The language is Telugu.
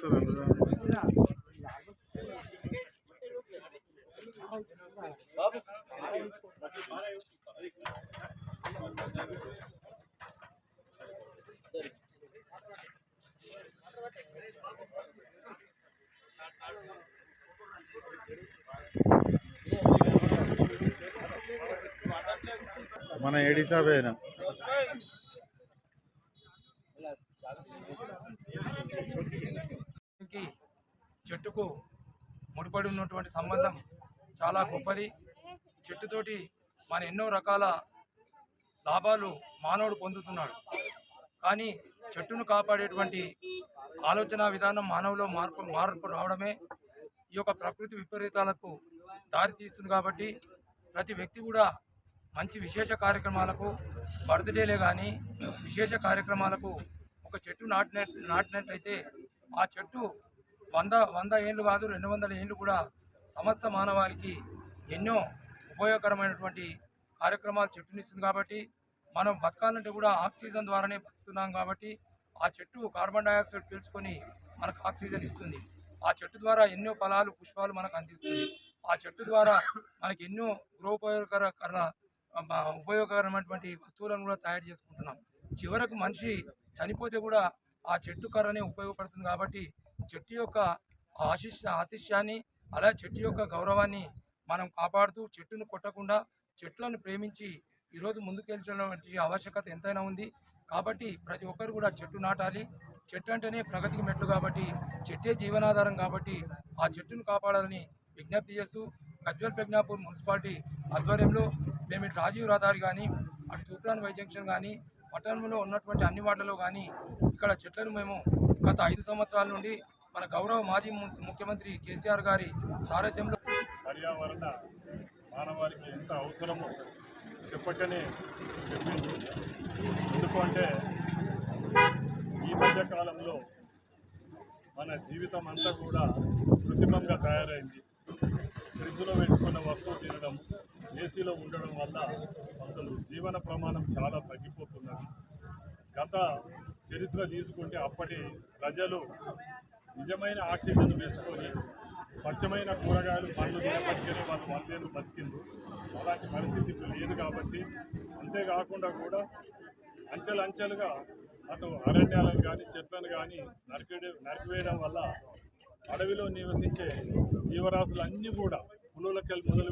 వస్తుంది అందులో మన ఏడి సాబేనా చెట్టుకు ముడిపడి ఉన్నటువంటి సంబంధం చాలా గొప్పది. చెట్టుతోటి మన ఎన్నో రకాల లాభాలు మానవుడు పొందుతున్నాడు. కానీ చెట్టును కాపాడేటువంటి ఆలోచన విధానం మానవులో మార్పు మార్పు రావడమే ఈ యొక్క ప్రకృతి విపరీతాలకు దారితీస్తుంది కాబట్టి ప్రతి వ్యక్తి కూడా మంచి విశేష కార్యక్రమాలకు బర్త్డేలే కానీ విశేష కార్యక్రమాలకు ఒక చెట్టు నాటిన నాటినట్లయితే ఆ చెట్టు వంద వంద ఏళ్ళు కాదు రెండు వందల ఏళ్ళు కూడా సమస్త మానవాళికి ఎన్నో ఉపయోగకరమైనటువంటి కార్యక్రమాలు చెట్టునిస్తుంది కాబట్టి మనం బతకాలంటే కూడా ఆక్సిజన్ ద్వారానే బతుకుతున్నాం కాబట్టి ఆ చెట్టు కార్బన్ డైఆక్సైడ్ పీల్చుకొని మనకు ఆక్సిజన్ ఇస్తుంది. ఆ చెట్టు ద్వారా ఎన్నో ఫలాలు పుష్పాలు మనకు అందిస్తుంది. ఆ చెట్టు ద్వారా మనకి ఎన్నో గృహోపయోగకర ఆ, ఉపయోగకరమైనటువంటి వస్తువులను కూడా తయారు చేసుకుంటున్నాం. చివరకు మనిషి చనిపోతే కూడా ఆ చెట్టు కర్రనే ఉపయోగపడుతుంది కాబట్టి చెట్టు యొక్క ఆశిష్ ఆతిష్యాన్ని అలా చెట్టు యొక్క గౌరవాన్ని మనం కాపాడుతూ చెట్టును కొట్టకుండా చెట్లను ప్రేమించి ఈరోజు ముందుకెళ్ళినటువంటి ఆవశ్యకత ఎంతైనా ఉంది. కాబట్టి ప్రతి ఒక్కరు కూడా చెట్టు నాటాలి. చెట్టు అంటేనే ప్రగతికి మెట్లు కాబట్టి చెట్టే జీవనాధారం కాబట్టి ఆ చెట్టును కాపాడాలని విజ్ఞప్తి చేస్తూ గజ్వల్ ప్రజ్ఞాపూర్ మున్సిపాలిటీ ఆధ్వర్యంలో మేము ఇటు రాజీవ్ రహదారి కానీ అటు తూప్రాన్ వై జంక్షన్ కానీ పట్టణంలో ఉన్నటువంటి అన్ని వార్డులలో కానీ ఇక్కడ చెట్లను మేము గత ఐదు సంవత్సరాల నుండి మన గౌరవ మాజీ ముఖ్యమంత్రి కేసీఆర్ గారి సారథ్యంలో పర్యావరణ మానవాళికి ఎంత అవసరమో చెప్పకనే చెప్పింది. ఎందుకంటే ఈ మధ్య కాలంలో మన జీవితం అంతా కూడా కృత్రిమంగా తయారైంది. ఫ్రిడ్జ్లో పెట్టుకున్న వస్తువు తినడం ఏసీలో ఉండడం వల్ల అసలు జీవన ప్రమాణం చాలా తగ్గిపోతున్నది. గత చరిత్ర తీసుకుంటే అప్పటి ప్రజలు నిజమైన ఆక్సిజన్ వేసుకొని స్వచ్ఛమైన కూరగాయలు పండ్లు తినబట్టినే వాళ్ళు వందేళ్ళు బతికిండ్రు. అలాంటి పరిస్థితి ఇప్పుడు లేదు కాబట్టి అంతేకాకుండా కూడా అంచెలు అంచెలుగా అటు అరణ్యాలను కానీ చెట్లను కానీ నరికేయడం నరికివేయడం వల్ల అడవిలో నివసించే జీవరాశులు అన్నీ కూడా పులులకెళ్ళి మొదలు